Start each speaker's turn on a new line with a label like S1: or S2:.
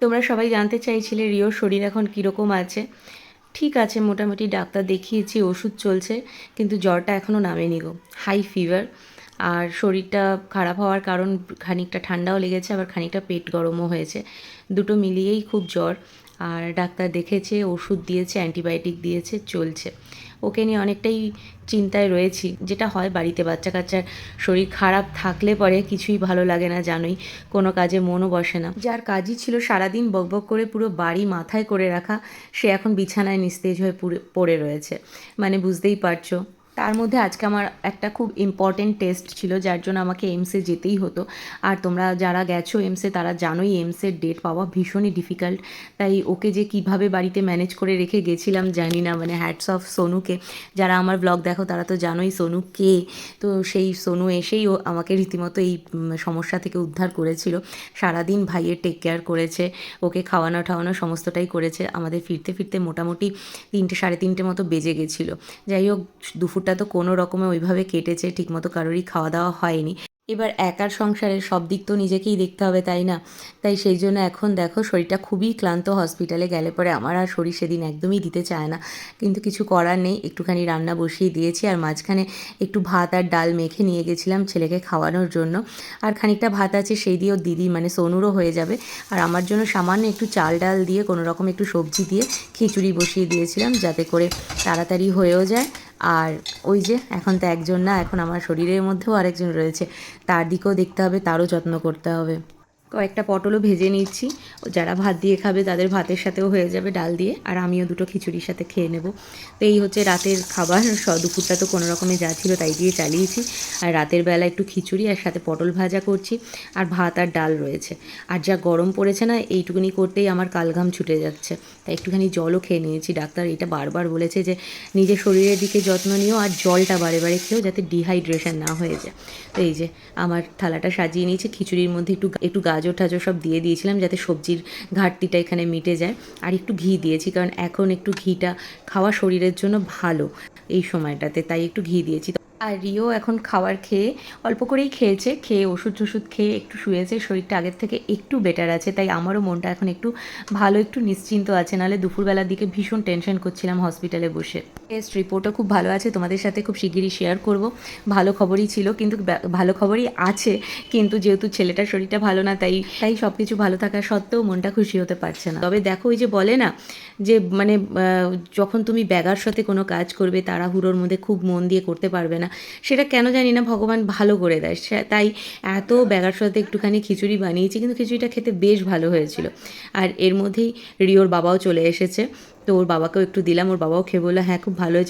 S1: তোমরা সবাই জানতে চাইছিলে রিওর শরীর এখন কীরকম আছে। ঠিক আছে, মোটামুটি ডাক্তার দেখিয়েছি, ওষুধ চলছে, কিন্তু জ্বরটা এখনও নামেনি গো। হাই ফিভার আর শরীরটা খারাপ হওয়ার কারণ খানিকটা ঠান্ডাও লেগেছে, আবার খানিকটা পেট গরমও হয়েছে। দুটো মিলিয়েই খুব জ্বর। আর ডাক্তার দেখেছে, ওষুধ দিয়েছে, অ্যান্টিবায়োটিক দিয়েছে, চলছে। ওকে নিয়ে অনেকটাই চিন্তায় রয়েছি। যেটা হয়, বাড়িতে বাচ্চা কাচ্চার শরীর খারাপ থাকলে পরে কিছুই ভালো লাগে না, জানোই। কোনো কাজে মনও বসে না। যার কাজই ছিল সারাদিন বকবক করে পুরো বাড়ি মাথায় করে রাখা, সে এখন বিছানায় নিস্তেজ হয়ে পড়ে রয়েছে। মানে বুঝতেই পারছ। তার মধ্যে আজকে আমার একটা খুব ইম্পর্টেন্ট টেস্ট ছিল, যার জন্য আমাকে এমসে যেতেই হতো। আর তোমরা যারা গেছো এমসে তারা জানোই এমসের ডেট পাওয়া ভীষণই ডিফিকাল্ট তাই ওকে যে কীভাবে বাড়িতে ম্যানেজ করে রেখে গেছিলাম, জানি না মানে হ্যাটস অফ সোনুকে। যারা আমার ব্লগ দেখো, তারা তো জানোই সোনু কে। তো সেই সোনু এসেই ও আমাকে রীতিমতো এই সমস্যা থেকে উদ্ধার করেছিল। সারাদিন ভাইয়ের টেক কেয়ার করেছে, ওকে খাওয়ানো ঠাওয়ানো সমস্তটাই করেছে। আমাদের ফিরতে ফিরতে মোটামুটি তিনটে, সাড়ে তিনটে মতো বেজে গেছিল। যাই হোক, দুপুরটা তো কোনো রকমে ওইভাবে কেটেছে, ঠিকমতো কারোরই খাওয়া দাওয়া হয়নি। এবার একার সংসারের সব দিক তো নিজেকেই দেখতে হবে, তাই না? তাই সেই জন্য এখন দেখো শরীরটা খুবই ক্লান্ত, হসপিটালে গেলে পরে আমার আর শরীর সেদিন একদমই দিতে চায় না। কিন্তু কিছু করার নেই, একটুখানি রান্না বসিয়ে দিয়েছি আর মাঝখানে একটু ভাত আর ডাল মেখে নিয়ে গেছিলাম ছেলেকে খাওয়ানোর জন্য। আর খানিকটা ভাত আছে, সেই দিয়েও দিদি মানে সোনুরও হয়ে যাবে। আর আমার জন্য সামান্য একটু চাল ডাল দিয়ে, কোনো রকম একটু সবজি দিয়ে খিচুড়ি বসিয়ে দিয়েছিলাম যাতে করে তাড়াতাড়ি হয়েও যায়। আর ওই যে, এখন তো একজন না, এখন আমার শরীরের মধ্যেও আরেকজন রয়েছে। তার দিকেও দেখতে হবে, তারও যত্ন করতে হবে। কয়েকটা পটলও ভেজে নিচ্ছি। যারা ভাত দিয়ে খাবে তাদের ভাতের সাথেও হয়ে যাবে ডাল দিয়ে, আর আমিও দুটো খিচুড়ির সাথে খেয়ে নেব। তো এই হচ্ছে রাতের খাবার দুপুরটা তো কোনো রকমে যা ছিল তাই দিয়ে চালিয়েছি। আর রাতের বেলা একটু খিচুড়ি আর সাথে পটল ভাজা করছি, আর ভাত আর ডাল রয়েছে। আর যা গরম পড়েছে না, এইটুকুনি করতেই আমার কালঘাম ছুটে যাচ্ছে। তাই একটুখানি জলও খেয়ে নিয়েছি। ডাক্তার এটা বারবার বলেছে যে, নিজের শরীরের দিকে যত্ন নিও আর জলটা বারে বারে খেয়েও যাতে ডিহাইড্রেশন না হয়ে যায়। তো এই যে, আমার থালাটা সাজিয়ে নিয়েছি। খিচুড়ির মধ্যে একটু একটু গাজর টাজর সব দিয়ে দিয়েছিলাম যাতে সবজির ঘাটতিটা এখানে মিটে যায়। আর একটু ঘি দিয়েছি, কারণ এখন একটু ঘিটা খাওয়া শরীরের জন্য ভালো এই সময়টাতে, তাই একটু ঘি দিয়েছি। আর রিও এখন খাবার খেয়ে অল্প করেই খেয়েছে, খেয়ে ওষুধ টষুধ খেয়ে একটু শুয়েছে, শরীরটা আগের থেকে একটু বেটার আছে, তাই আমারও মনটা এখন একটু ভালো, একটু নিশ্চিন্ত আছে। নাহলে দুপুরবেলার দিকে ভীষণ টেনশন করছিলাম হসপিটালে বসে। টেস্ট রিপোর্টও খুব ভালো আছে, তোমাদের সাথে খুব শিগগিরই শেয়ার করব। ভালো খবরই ছিল, কিন্তু ভালো খবরই আছে, কিন্তু যেহেতু ছেলেটার শরীরটা ভালো না, তাই তাই সব কিছু ভালো থাকা সত্ত্বেও মনটা খুশি হতে পারছে না। তবে দেখো ওই যে বলে না, যে মানে যখন তুমি ব্যাগার সাথে কোনো কাজ করবে তারা তাড়াহুড়োর মধ্যে খুব মন দিয়ে করতে পারবে না সেটা কেন জানি না ভগবান ভালো করে দেয়। তাই এত ব্যাগার সাথে একটুখানি খিচুড়ি বানিয়েছি, কিন্তু খিচুড়িটা খেতে বেশ ভালো হয়েছিল। আর এর মধ্যেই রিওর বাবাও চলে এসেছে। তো ওর বাবাকেও একটু দিলাম, ওর বাবাও খেয়ে বলল হ্যাঁ খুব ভালো হয়েছে।